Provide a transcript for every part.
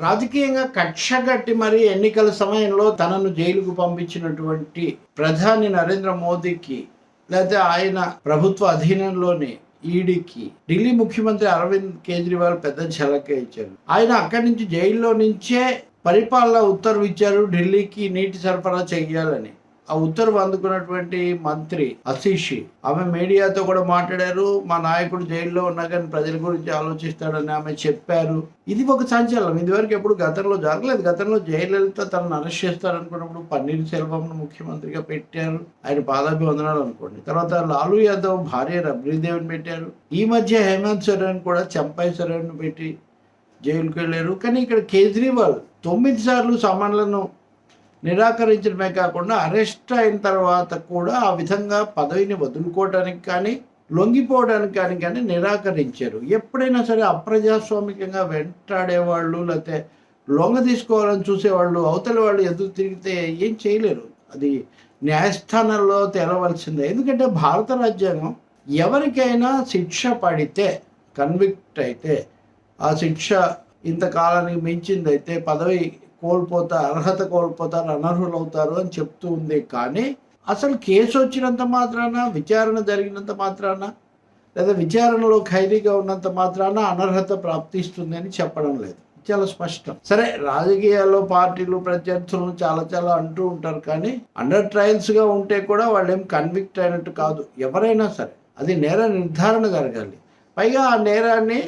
రాజకీయంగా కక్షగట్టి మరి ఎన్నికల సమయంలో తనను జైలుకు పంపించినటువంటి ప్రధాని నరేంద్ర మోదీకి లేకపోతే ఆయన ప్రభుత్వ అధీనంలోని ఈడీకి ఢిల్లీ ముఖ్యమంత్రి అరవింద్ కేజ్రీవాల్ పెద్ద ఝలకే ఇచ్చారు. ఆయన అక్కడి నుంచి జైల్లో నుంచే పరిపాలన ఉత్తర్వు ఇచ్చారు. ఢిల్లీకి నీటి సరఫరా చెయ్యాలని ఆ ఉత్తర్వు అందుకున్నటువంటి మంత్రి అశీషి ఆమె మీడియాతో కూడా మాట్లాడారు. మా నాయకుడు జైల్లో ఉన్నా కానీ ప్రజల గురించి ఆలోచిస్తాడని ఆమె చెప్పారు. ఇది ఒక సంచలనం. ఇదివరకు ఎప్పుడు గతంలో జరగలేదు. గతంలో జయలలిత తనను అరెస్ట్ చేస్తారనుకున్నప్పుడు పన్నీర్ సెల్వంను ముఖ్యమంత్రిగా పెట్టారు. ఆయన పాదాభివందనాలు అనుకోండి. తర్వాత లాలూ యాదవ్ భార్య రబ్రీదేవిని పెట్టారు. ఈ మధ్య హేమంత్ సోరెన్ కూడా చంపాయి సోరెన్ పెట్టి జైలుకి వెళ్ళారు కానీ ఇక్కడ కేజ్రీవాల్ తొమ్మిది సార్లు సమన్లను నిరాకరించడమే కాకుండా అరెస్ట్ అయిన తర్వాత కూడా ఆ విధంగా పదవిని వదులుకోవడానికి కానీ లొంగిపోవడానికి కానీ కానీ నిరాకరించారు. ఎప్పుడైనా సరే అప్రజాస్వామికంగా వెంటాడేవాళ్ళు లేకపోతే లొంగ తీసుకోవాలని చూసేవాళ్ళు అవతల వాళ్ళు ఎదురు తిరిగితే ఏం చేయలేరు. అది న్యాయస్థానంలో తేలవలసిందే. ఎందుకంటే భారత రాజ్యాంగం ఎవరికైనా శిక్ష పడితే కన్విక్ట్ అయితే ఆ శిక్ష ఇంతకాలానికి మించింది అయితే పదవి కోల్పోతారు అర్హత కోల్పోతారు అనర్హులవుతారు అని చెప్తూ ఉంది. కానీ అసలు కేసు వచ్చినంత మాత్రాన విచారణ జరిగినంత మాత్రాన లేదా విచారణలో ఖైదీగా ఉన్నంత మాత్రాన అనర్హత ప్రాప్తిస్తుంది అని చెప్పడం లేదు. చాలా స్పష్టం. సరే రాజకీయాల్లో పార్టీలు ప్రత్యర్థులను చాలా చాలా అంటూ ఉంటారు. కానీ అండర్ ట్రయల్స్గా ఉంటే కూడా వాళ్ళు ఏం కన్విక్ట్ అయినట్టు కాదు. ఎవరైనా సరే అది నేర నిర్ధారణ జరగాలి. పైగా ఆ నేరాన్ని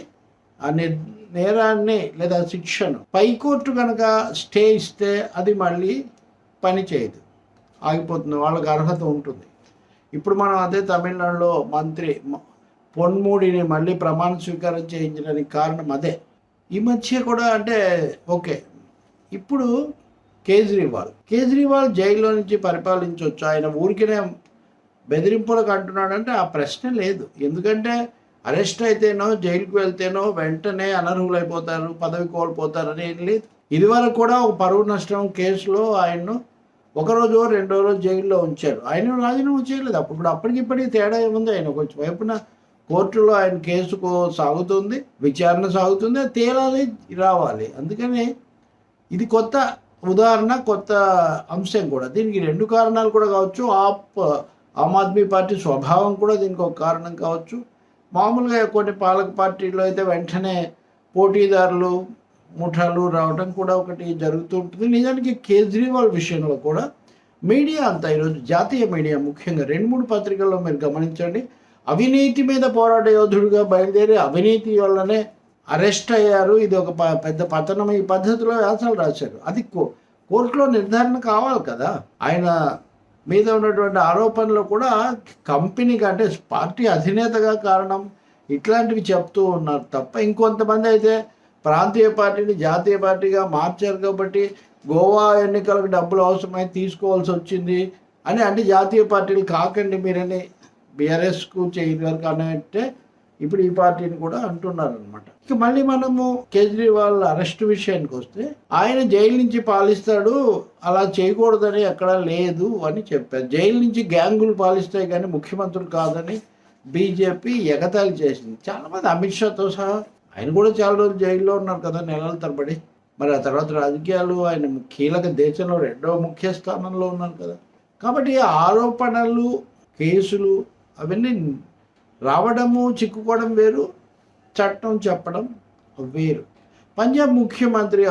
ఆ నిర్ నేరాన్ని లేదా శిక్షను. పైకోర్టు కనుక స్టే ఇస్తే అది మళ్ళీ పని చేయదు. ఆగిపోతుంది. వాళ్ళకి అర్హత ఉంటుంది. ఇప్పుడు మనం అదే తమిళనాడులో మంత్రి పొన్మూడిని మళ్ళీ ప్రమాణ స్వీకారం చేయించడానికి కారణం అదే. ఈ మధ్య కూడా అంటే ఓకే. ఇప్పుడు కేజ్రీవాల్. కేజ్రీవాల్ జైల్లో నుంచి పరిపాలించవచ్చు ఆయన ఊరికినే బెదిరింపులకు అంటున్నాడంటే ఆ ప్రశ్న లేదు. ఎందుకంటే అరెస్ట్ అయితేనో జైలుకు వెళ్తేనో వెంటనే అనర్హులైపోతారు పదవి కోల్పోతారని ఏం లేదు. ఇదివరకు కూడా ఒక పరువు నష్టం కేసులో ఆయన్ను ఒక రోజు రెండో రోజు జైల్లో ఉంచారు. ఆయన రాజీనామా చేయలేదు. అప్పుడు అప్పటికి ఇప్పటికి తేడా ఏముంది? ఆయన కొంచెం వైపున కోర్టులో ఆయన కేసుకు సాగుతుంది విచారణ సాగుతుంది అది తేలాలి రావాలి. అందుకని ఇది కొత్త ఉదాహరణ కొత్త అంశం కూడా. దీనికి రెండు కారణాలు కూడా కావచ్చు. ఆప్ ఆమ్ ఆద్మీ పార్టీ స్వభావం కూడా దీనికి ఒక కారణం కావచ్చు. మామూలుగా కొన్ని పాలక పార్టీలో అయితే వెంటనే పోటీదారులు ముఠాలు రావడం కూడా ఒకటి జరుగుతూ ఉంటుంది. నిజానికి కేజ్రీవాల్ విషయంలో కూడా మీడియా అంతా ఈరోజు జాతీయ మీడియా ముఖ్యంగా రెండు మూడు పత్రికల్లో మీరు గమనించండి. అవినీతి మీద పోరాట యోధుడిగా బయలుదేరి అవినీతి వల్లనే అరెస్ట్ అయ్యారు. ఇది ఒక ప- పెద్ద పతనం. ఈ పద్ధతిలో వ్యాసాలు రాశారు. అది కో- కోర్టులో నిర్ధారణ కావాలి కదా. ఆయన మీద ఉన్నటువంటి ఆరోపణలు కూడా కంపెనీకి అంటే పార్టీ అధినేతగా కారణం. ఇట్లాంటివి చెప్తూ ఉన్నారు తప్ప ఇంకొంతమంది అయితే ప్రాంతీయ పార్టీని జాతీయ పార్టీగా మార్చారు కాబట్టి గోవా ఎన్నికలకు డబ్బులు అవసరమై తీసుకోవాల్సి వచ్చింది అని అంటే జాతీయ పార్టీలు కాకండి మీరని బీఆర్ఎస్కు చేయగలరు అంటే ఇప్పుడు ఈ పార్టీని కూడా అంటున్నారు అనమాట ఇక మళ్ళీ మనము కేజ్రీవాల్ అరెస్ట్ విషయానికి వస్తే ఆయన జైలు నుంచి పాలిస్తాడు అలా చేయకూడదని ఎక్కడా లేదు అని చెప్పారు. జైలు నుంచి గ్యాంగులు పాలిస్తాయి కానీ ముఖ్యమంత్రులు కాదని బీజేపీ ఎగతాళి చేసింది. చాలా మంది అమిత్ షాతో సహా ఆయన కూడా చాలా రోజులు జైల్లో ఉన్నారు కదా నెలల తరబడి. మరి ఆ తర్వాత రాజకీయాలు ఆయన కీలక దేశంలో రెండవ ముఖ్య స్థానంలో ఉన్నారు కదా. కాబట్టి ఆరోపణలు కేసులు అవన్నీ రావడము చిక్కుకోవడం వేరు చట్టం చెప్పడం వేరు. పంజాబ్ ముఖ్యమంత్రి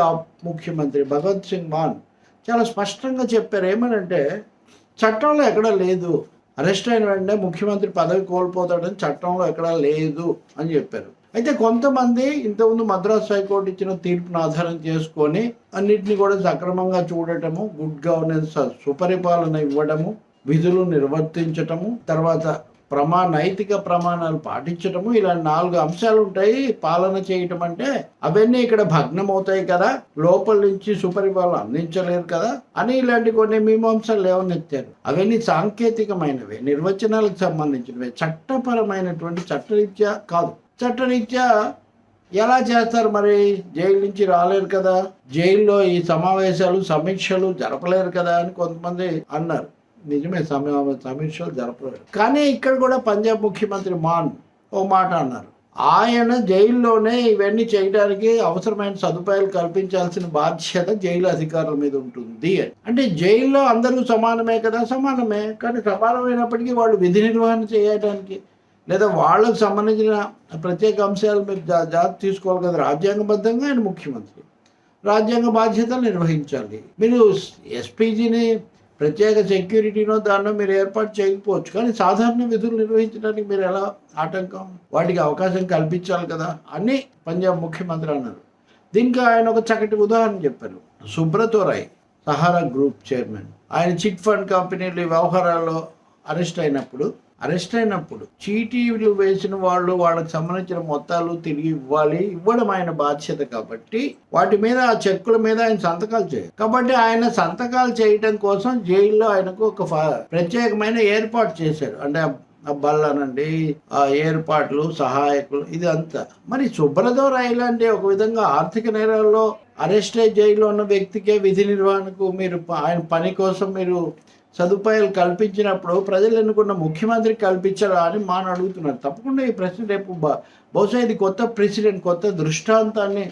ముఖ్యమంత్రి భగత్ సింగ్ మాన్ చాలా స్పష్టంగా చెప్పారు. ఏమనంటే చట్టంలో ఎక్కడా లేదు. అరెస్ట్ అయిన వెంటనే ముఖ్యమంత్రి పదవి కోల్పోతాడని చట్టంలో ఎక్కడా లేదు అని చెప్పారు. అయితే కొంతమంది ఇంతకుముందు మద్రాస్ హైకోర్టు ఇచ్చిన తీర్పును ఆధారం చేసుకొని అన్నిటిని కూడా సక్రమంగా చూడటము గుడ్ గవర్నెన్స్ సుపరిపాలన ఇవ్వడము విధులు నిర్వర్తించటము తర్వాత ప్రమా నైతిక ప్రమాణాలు పాటించటము ఇలాంటి నాలుగు అంశాలు ఉంటాయి. పాలన చేయటం అంటే అవన్నీ ఇక్కడ భగ్నం అవుతాయి కదా. లోపల నుంచి సుపరిపాలన అందించలేరు కదా అని ఇలాంటి కొన్ని మీమాంసలు లేవనెత్తారు. అవన్నీ సాంకేతికమైనవి నిర్వచనాలకు సంబంధించినవి చట్టపరమైనటువంటి చట్టరీత్యా కాదు. చట్టరీత్యా ఎలా చేస్తారు మరి? జైలు నుంచి రాలేరు కదా. జైల్లో ఈ సమావేశాలు సమీక్షలు జరపలేరు కదా అని కొంతమంది అన్నారు. నిజమే సమా సమీక్షలు జరపలేదు. కానీ ఇక్కడ కూడా పంజాబ్ ముఖ్యమంత్రి మాన్ ఓ మాట అన్నారు. ఆయన జైల్లోనే ఇవన్నీ చేయడానికి అవసరమైన సదుపాయాలు కల్పించాల్సిన బాధ్యత జైలు అధికారుల మీద ఉంటుంది అని. అంటే జైల్లో అందరూ సమానమే కదా? సమానమే. కానీ సమానమైనప్పటికీ వాళ్ళు విధి నిర్వహణ చేయడానికి లేదా వాళ్ళకు సంబంధించిన ప్రత్యేక అంశాలు మీరు జా జాగ్రత్త తీసుకోవాలి కదా? రాజ్యాంగబద్ధంగా ఆయన ముఖ్యమంత్రి. రాజ్యాంగ బాధ్యతలు నిర్వహించాలి. మీరు ఎస్పీజీని ప్రత్యేక సెక్యూరిటీనో దాన్నో మీరు ఏర్పాటు చేయకపోవచ్చు. కానీ సాధారణ విధులు నిర్వహించడానికి మీరు ఎలా ఆటంకం? వాటికి అవకాశం కల్పించాలి కదా అని పంజాబ్ ముఖ్యమంత్రి అన్నారు. దీనికి ఆయన ఒక చక్కటి ఉదాహరణ చెప్పారు. Subrata Roy Sahara group chairman. ఆయన చిట్ ఫండ్ కంపెనీలు వ్యవహారాల్లో అరెస్ట్ అయినప్పుడు అరెస్ట్ అయినప్పుడు చీటీలు వేసిన వాళ్ళు వాళ్ళకి సంబంధించిన మొత్తాలు తిరిగి ఇవ్వాలి ఇవ్వడం ఆయన బాధ్యత కాబట్టి వాటి మీద ఆ చెక్కుల మీద ఆయన సంతకాలు చేయాలి కాబట్టి ఆయన సంతకాలు చేయటం కోసం జైల్లో ఆయనకు ఒక ఫ- ప్రత్యేకమైన ఏర్పాటు చేశారు. అంటే బల్లనండి ఆ ఏర్పాట్లు సహాయకులు ఇది అంతా మరి సుబ్రతో రైలు ఒక విధంగా ఆర్థిక నేరాల్లో అరెస్ట్ జైల్లో ఉన్న వ్యక్తికే విధి నిర్వహణకు మీరు ప- ఆయన పని కోసం మీరు సదుపాయాలు కల్పించినప్పుడు ప్రజలు ఎన్నుకున్న ముఖ్యమంత్రి కల్పించరా అని మాను అడుగుతున్నారు. తప్పకుండా ఈ ప్రశ్న రేపు బహుశా ఇది కొత్త ప్రెసిడెంట్ కొత్త దృష్టాంతాన్ని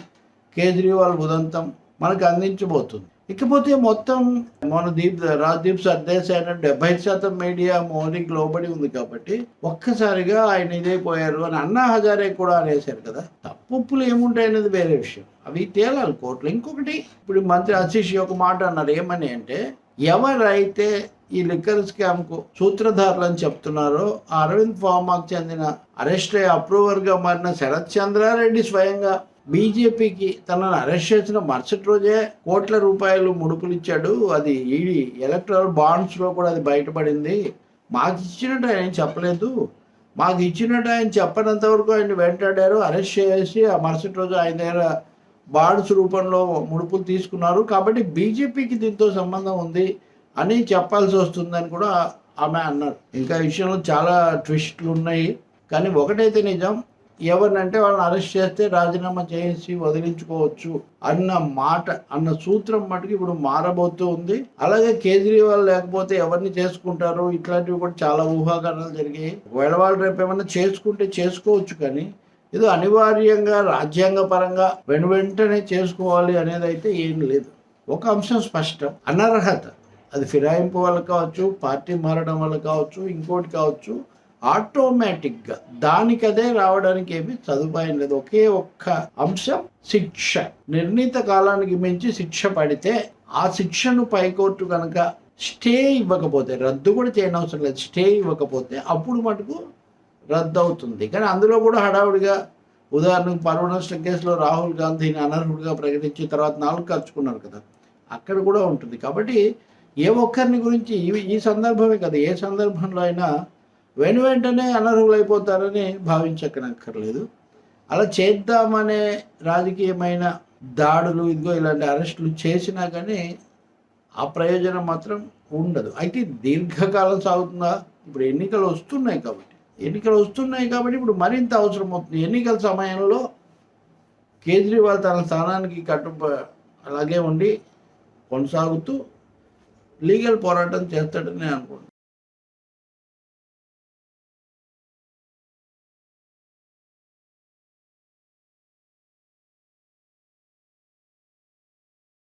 కేజ్రీవాల్ ఉదంతం మనకు అందించబోతుంది. ఇకపోతే మొత్తం మన దీప్ రాజ్దీప్ సర్దేశాయ్ అయిన డెబ్బై శాతం మీడియా మోదీకి లోబడి ఉంది కాబట్టి ఒక్కసారిగా ఆయన ఇదైపోయారు అని అన్నా హజారే కూడా అనేశారు కదా. తప్పులు ఏముంటాయి అనేది వేరే విషయం. అవి తేలాలి కోర్టులు. ఇంకొకటి ఇప్పుడు మంత్రి ఆశీష్ ఒక మాట అన్నారు. ఏమని అంటే ఎవరైతే ఈ లిక్కర్ స్కామ్కు సూత్రధారులు అని చెప్తున్నారో అరవింద్ ఫార్మాకు చెందిన అరెస్ట్ అయ్యి అప్రూవర్గా మారిన శరత్ చంద్రారెడ్డి స్వయంగా బీజేపీకి తనను అరెస్ట్ చేసిన మరుసటి రోజే కోట్ల రూపాయలు ముడుపులు ఇచ్చాడు. అది ఈడీ ఎలక్ట్రల్ బాండ్స్లో కూడా అది బయటపడింది. మాకు ఇచ్చినట్టు ఆయన చెప్పలేదు. మాకు ఇచ్చినట్టు ఆయన చెప్పనంత వరకు ఆయన వెంటాడారు అరెస్ట్ చేసి ఆ మరుసటి రోజు ఆయన దగ్గర బాండ్స్ రూపంలో ముడుపులు తీసుకున్నారు. కాబట్టి బీజేపీకి దీంతో సంబంధం ఉంది. అని చెప్పాల్సి వస్తుందని కూడా ఆమె అన్నారు ఇంకా విషయంలో చాలా ట్విస్ట్లు ఉన్నాయి. కానీ ఒకటైతే నిజం ఎవరినంటే వాళ్ళని అరెస్ట్ చేస్తే రాజీనామా చేసి వదిలించుకోవచ్చు అన్న మాట అన్న సూత్రం మటుకు ఇప్పుడు మారబోతూ ఉంది. అలాగే కేజ్రీవాల్ లేకపోతే ఎవరిని చేసుకుంటారు? ఇట్లాంటివి కూడా చాలా ఊహాగానాలు జరిగాయి. ఒకవేళ వాళ్ళు రేపు ఏమైనా చేసుకుంటే చేసుకోవచ్చు కానీ ఏదో అనివార్యంగా రాజ్యాంగ పరంగా వెను వెంటనే చేసుకోవాలి అనేది అయితే ఏం లేదు. ఒక అంశం స్పష్టం అనర్హత. అది ఫిరాయింపు వల్ల కావచ్చు పార్టీ మారడం వల్ల కావచ్చు ఇంకోటి కావచ్చు ఆటోమేటిక్గా దానికదే రావడానికి ఏమి సదుపాయం లేదు. ఒకే ఒక్క అంశం శిక్ష. నిర్ణీత కాలానికి మించి శిక్ష పడితే ఆ శిక్షను పైకోర్టు కనుక స్టే ఇవ్వకపోతే రద్దు కూడా చేయనవసరం లేదు స్టే ఇవ్వకపోతే అప్పుడు మటుకు రద్దు అవుతుంది కానీ అందులో కూడా హడావుడిగా ఉదాహరణకు పరువు నష్టం కేసులో రాహుల్ గాంధీని అనర్హుడిగా ప్రకటించి తర్వాత నాలుగు ఖర్చుకున్నారు కదా. అక్కడ కూడా ఉంటుంది. కాబట్టి ఏ ఒక్కరిని గురించి ఈ- ఈ సందర్భమే కదా ఏ సందర్భంలో అయినా వెను వెంటనే అనర్హులైపోతారని భావించక్కనక్కర్లేదు. అలా చేద్దామనే రాజకీయమైన దాడులు ఇదిగో ఇలాంటి అరెస్టులు చేసినా కానీ ఆ ప్రయోజనం మాత్రం ఉండదు. అయితే దీర్ఘకాలం సాగుతుందా? ఇప్పుడు ఎన్నికలు వస్తున్నాయి కాబట్టి. ఎన్నికలు వస్తున్నాయి కాబట్టి ఇప్పుడు మరింత అవసరం అవుతుంది. ఎన్నికల సమయంలో కేజ్రీవాల్ తన స్థానానికి కట్టు అలాగే ఉండి కొనసాగుతూ లీగల్ పోరాటం చేస్తాడని నేను అనుకుంటున్నాను.